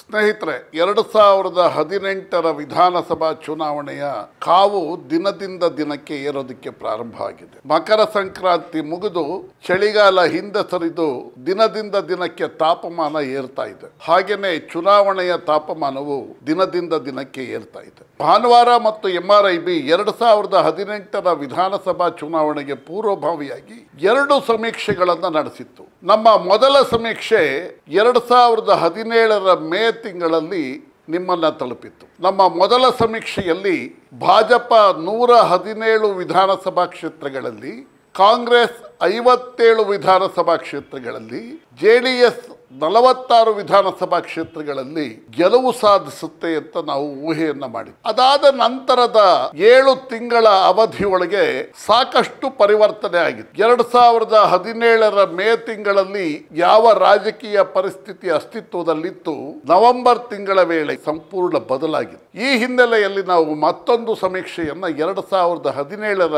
ಸ್ನೇಹಿತರೆ, ಎರಡು ಸಾವಿರದ ಹದಿನೆಂಟರ ವಿಧಾನಸಭಾ ಚುನಾವಣೆಯ ಕಾವು ದಿನದಿಂದ ದಿನಕ್ಕೆ ಏರೋದಕ್ಕೆ ಪ್ರಾರಂಭ ಆಗಿದೆ. ಮಕರ ಸಂಕ್ರಾಂತಿ ಮುಗಿದು ಚಳಿಗಾಲ ಹಿಂದೆ ಸರಿದು ದಿನದಿಂದ ದಿನಕ್ಕೆ ತಾಪಮಾನ ಏರ್ತಾ ಇದೆ. ಹಾಗೇನೆ ಚುನಾವಣೆಯ ತಾಪಮಾನವು ದಿನದಿಂದ ದಿನಕ್ಕೆ ಏರ್ತಾ ಇದೆ. ಭಾನುವಾರ ಮತ್ತು ಎಂ ಆರ್ ಐ ಬಿ ಎರಡು ಸಾವಿರದ ಹದಿನೆಂಟರ ವಿಧಾನಸಭಾ ಚುನಾವಣೆಗೆ ಪೂರ್ವಭಾವಿಯಾಗಿ ಎರಡು ಸಮೀಕ್ಷೆಗಳನ್ನು ನಡೆಸಿತ್ತು. ನಮ್ಮ ಮೊದಲ ಸಮೀಕ್ಷೆ ಎರಡು ಸಾವಿರದ ಹದಿನೇಳರ ಮೇ ತಿಂಗಳಲ್ಲಿ ನಿಮ್ಮನ್ನ ತಲುಪಿತ್ತು. ನಮ್ಮ ಮೊದಲ ಸಮೀಕ್ಷೆಯಲ್ಲಿ ಭಾಜಪ ನೂರ ಹದಿನೇಳು ವಿಧಾನಸಭಾ ಕ್ಷೇತ್ರಗಳಲ್ಲಿ ಕಾಂಗ್ರೆಸ್ ಐವತ್ತೇಳು ವಿಧಾನಸಭಾ ಕ್ಷೇತ್ರಗಳಲ್ಲಿ, ಜೆ ಡಿ ಎಸ್ ನಲವತ್ತಾರು ವಿಧಾನಸಭಾ ಕ್ಷೇತ್ರಗಳಲ್ಲಿ ಗೆಲುವು ಸಾಧಿಸುತ್ತೆ ಅಂತ ನಾವು ಊಹೆಯನ್ನ ಮಾಡಿ ಅದಾದ ನಂತರದ ಏಳು ತಿಂಗಳ ಅವಧಿಯೊಳಗೆ ಸಾಕಷ್ಟು ಪರಿವರ್ತನೆ ಆಗಿತ್ತು. ಎರಡು ಸಾವಿರದ ಹದಿನೇಳರ ಮೇ ತಿಂಗಳಲ್ಲಿ ಯಾವ ರಾಜಕೀಯ ಪರಿಸ್ಥಿತಿ ಅಸ್ತಿತ್ವದಲ್ಲಿತ್ತು, ನವೆಂಬರ್ ತಿಂಗಳ ವೇಳೆ ಸಂಪೂರ್ಣ ಬದಲಾಗಿತ್ತು. ಈ ಹಿನ್ನೆಲೆಯಲ್ಲಿ ನಾವು ಮತ್ತೊಂದು ಸಮೀಕ್ಷೆಯನ್ನ ಎರಡು ಸಾವಿರದ ಹದಿನೇಳರ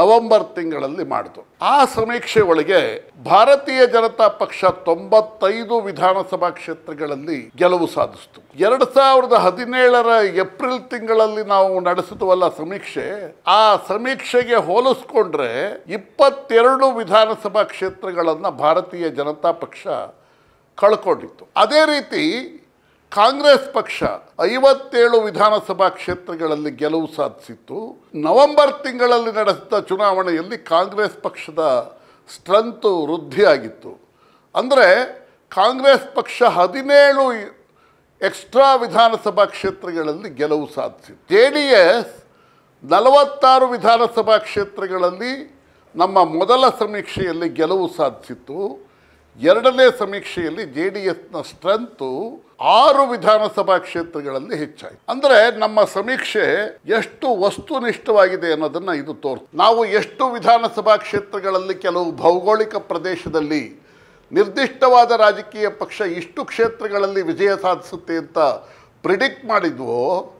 ನವೆಂಬರ್ ತಿಂಗಳಲ್ಲಿ ಮಾಡಿದ್ವು. ಆ ಸಮೀಕ್ಷೆ ಒಳಗೆ ಭಾರತೀಯ ಜನತಾ ಪಕ್ಷ ತೊಂಬತ್ತೈದು ವಿಧಾನಸಭಾ ಕ್ಷೇತ್ರಗಳಲ್ಲಿ ಗೆಲುವು ಸಾಧಿಸಿತು. ಎರಡು ಸಾವಿರದ ಹದಿನೇಳರ ಏಪ್ರಿಲ್ ತಿಂಗಳಲ್ಲಿ ನಾವು ನಡೆಸಿದವಲ್ಲ ಸಮೀಕ್ಷೆ, ಆ ಸಮೀಕ್ಷೆಗೆ ಹೋಲಿಸ್ಕೊಂಡ್ರೆ ಇಪ್ಪತ್ತೆರಡು ವಿಧಾನಸಭಾ ಕ್ಷೇತ್ರಗಳನ್ನು ಭಾರತೀಯ ಜನತಾ ಪಕ್ಷ ಕಳ್ಕೊಂಡಿತ್ತು. ಅದೇ ರೀತಿ ಕಾಂಗ್ರೆಸ್ ಪಕ್ಷ ಐವತ್ತೇಳು ವಿಧಾನಸಭಾ ಕ್ಷೇತ್ರಗಳಲ್ಲಿ ಗೆಲುವು ಸಾಧಿಸಿತ್ತು. ನವೆಂಬರ್ ತಿಂಗಳಲ್ಲಿ ನಡೆಸಿದ ಚುನಾವಣೆಯಲ್ಲಿ ಕಾಂಗ್ರೆಸ್ ಪಕ್ಷದ ಸ್ಟ್ರೆಂತು ವೃದ್ಧಿಯಾಗಿತ್ತು. ಅಂದರೆ ಕಾಂಗ್ರೆಸ್ ಪಕ್ಷ ಹದಿನೇಳು ಎಕ್ಸ್ಟ್ರಾ ವಿಧಾನಸಭಾ ಕ್ಷೇತ್ರಗಳಲ್ಲಿ ಗೆಲುವು ಸಾಧಿಸಿತ್ತು. ಜೆ ಡಿ ಎಸ್ ನಲವತ್ತಾರು ವಿಧಾನಸಭಾ ಕ್ಷೇತ್ರಗಳಲ್ಲಿ ನಮ್ಮ ಮೊದಲ ಸಮೀಕ್ಷೆಯಲ್ಲಿ ಗೆಲುವು ಸಾಧಿಸಿತ್ತು. ಎರಡನೇ ಸಮೀಕ್ಷೆಯಲ್ಲಿ ಜೆ ಡಿ ಎಸ್ನ ಸ್ಟ್ರೆಂತು ಆರು ವಿಧಾನಸಭಾ ಕ್ಷೇತ್ರಗಳಲ್ಲಿ ಹೆಚ್ಚಾಯಿತು. ಅಂದರೆ ನಮ್ಮ ಸಮೀಕ್ಷೆ ಎಷ್ಟು ವಸ್ತುನಿಷ್ಠವಾಗಿದೆ ಅನ್ನೋದನ್ನು ಇದು ತೋರ್ತು ನಾವು ಎಷ್ಟು ವಿಧಾನಸಭಾ ಕ್ಷೇತ್ರಗಳಲ್ಲಿ ಕೆಲವು ಭೌಗೋಳಿಕ ಪ್ರದೇಶದಲ್ಲಿ ನಿರ್ದಿಷ್ಟವಾದ ರಾಜಕೀಯ ಪಕ್ಷ ಇಷ್ಟು ಕ್ಷೇತ್ರಗಳಲ್ಲಿ ವಿಜಯ ಸಾಧಿಸುತ್ತೆ ಅಂತ ಪ್ರಿಡಿಕ್ಟ್ ಮಾಡಿದ್ವೋ,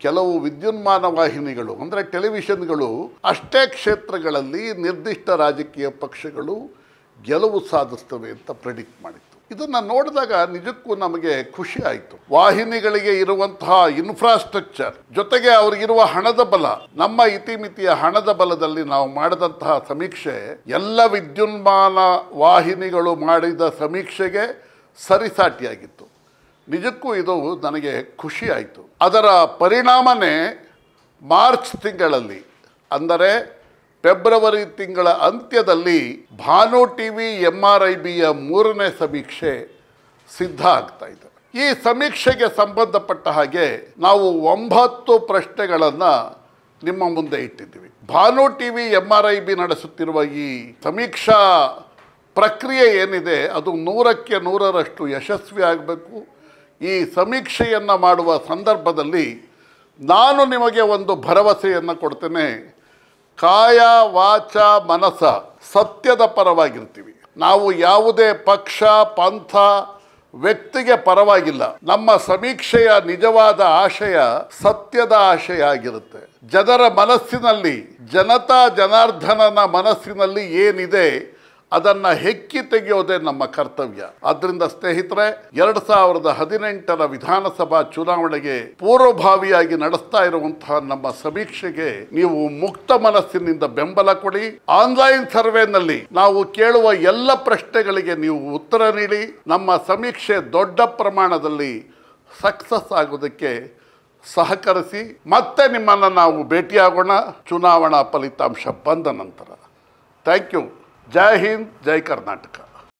ಕೆಲವು ವಿದ್ಯುನ್ಮಾನ ವಾಹಿನಿಗಳು, ಅಂದರೆ ಟೆಲಿವಿಷನ್ಗಳು, ಅಷ್ಟೇ ಕ್ಷೇತ್ರಗಳಲ್ಲಿ ನಿರ್ದಿಷ್ಟ ರಾಜಕೀಯ ಪಕ್ಷಗಳು ಗೆಲುವು ಸಾಧಿಸ್ತವೆ ಅಂತ ಪ್ರಿಡಿಕ್ಟ್ ಮಾಡಿತ್ತು. ಇದನ್ನು ನೋಡಿದಾಗ ನಿಜಕ್ಕೂ ನಮಗೆ ಖುಷಿ ಆಯಿತು. ವಾಹಿನಿಗಳಿಗೆ ಇರುವಂತಹ ಇನ್ಫ್ರಾಸ್ಟ್ರಕ್ಚರ್ ಜೊತೆಗೆ ಅವರಿಗಿರುವ ಹಣದ ಬಲ, ನಮ್ಮ ಇತಿಮಿತಿಯ ಹಣದ ಬಲದಲ್ಲಿ ನಾವು ಮಾಡಿದಂತಹ ಸಮೀಕ್ಷೆ ಎಲ್ಲ ವಿದ್ಯುನ್ಮಾನ ವಾಹಿನಿಗಳು ಮಾಡಿದ ಸಮೀಕ್ಷೆಗೆ ಸರಿಸಾಟಿಯಾಗಿತ್ತು. ನಿಜಕ್ಕೂ ಇದು ನನಗೆ ಖುಷಿ ಆಯಿತು. ಅದರ ಪರಿಣಾಮನೇ ಮಾರ್ಚ್ ತಿಂಗಳಲ್ಲಿ, ಅಂದರೆ ಫೆಬ್ರವರಿ ತಿಂಗಳ ಅಂತ್ಯದಲ್ಲಿ Bhanu T V M R I ಬಿಯ ಮೂರನೇ ಸಮೀಕ್ಷೆ ಸಿದ್ಧ ಆಗ್ತಾ ಇದೆ. ಈ ಸಮೀಕ್ಷೆಗೆ ಸಂಬಂಧಪಟ್ಟ ಹಾಗೆ ನಾವು ಒಂಬತ್ತು ಪ್ರಶ್ನೆಗಳನ್ನು ನಿಮ್ಮ ಮುಂದೆ ಇಟ್ಟಿದ್ದೀವಿ. Bhanu T V M R I B ನಡೆಸುತ್ತಿರುವ ಈ ಸಮೀಕ್ಷಾ ಪ್ರಕ್ರಿಯೆ ಏನಿದೆ, ಅದು ನೂರಕ್ಕೆ ನೂರರಷ್ಟು ಯಶಸ್ವಿ ಆಗಬೇಕು. ಈ ಸಮೀಕ್ಷೆಯನ್ನು ಮಾಡುವ ಸಂದರ್ಭದಲ್ಲಿ ನಾನು ನಿಮಗೆ ಒಂದು ಭರವಸೆಯನ್ನು ಕೊಡ್ತೇನೆ. ಕಾಯ, ವಾಚ, ಮನಸ ಸತ್ಯದ ಪರವಾಗಿರ್ತೀವಿ. ನಾವು ಯಾವುದೇ ಪಕ್ಷ, ಪಂಥ, ವ್ಯಕ್ತಿಗೆ ಪರವಾಗಿಲ್ಲ. ನಮ್ಮ ಸಮೀಕ್ಷೆಯ ನಿಜವಾದ ಆಶಯ ಸತ್ಯದ ಆಶಯ ಆಗಿರುತ್ತೆ. ಜನರ ಮನಸ್ಸಿನಲ್ಲಿ, ಜನತಾ ಜನಾರ್ದನನ ಮನಸ್ಸಿನಲ್ಲಿ ಏನಿದೆ ಅದನ್ನು ಹೆಕ್ಕಿ ತೆಗೆಯೋದೇ ನಮ್ಮ ಕರ್ತವ್ಯ. ಅದರಿಂದ ಸ್ನೇಹಿತರೆ, ಎರಡು ಸಾವಿರದ ಹದಿನೆಂಟರ ವಿಧಾನಸಭಾ ಚುನಾವಣೆಗೆ ಪೂರ್ವಭಾವಿಯಾಗಿ ನಡೆಸ್ತಾ ಇರುವಂತಹ ನಮ್ಮ ಸಮೀಕ್ಷೆಗೆ ನೀವು ಮುಕ್ತ ಮನಸ್ಸಿನಿಂದ ಬೆಂಬಲ ಕೊಡಿ. ಆನ್ಲೈನ್ ಸರ್ವೆನಲ್ಲಿ ನಾವು ಕೇಳುವ ಎಲ್ಲ ಪ್ರಶ್ನೆಗಳಿಗೆ ನೀವು ಉತ್ತರ ನೀಡಿ. ನಮ್ಮ ಸಮೀಕ್ಷೆ ದೊಡ್ಡ ಪ್ರಮಾಣದಲ್ಲಿ ಸಕ್ಸಸ್ ಆಗೋದಕ್ಕೆ ಸಹಕರಿಸಿ. ಮತ್ತೆ ನಿಮ್ಮನ್ನು ನಾವು ಭೇಟಿಯಾಗೋಣ. ಚುನಾವಣಾ ಫಲಿತಾಂಶ ಬಂದ ನಂತರ. Thank you. ಜೈ ಹಿಂದ್ ಜೈ ಕರ್ನಾಟಕ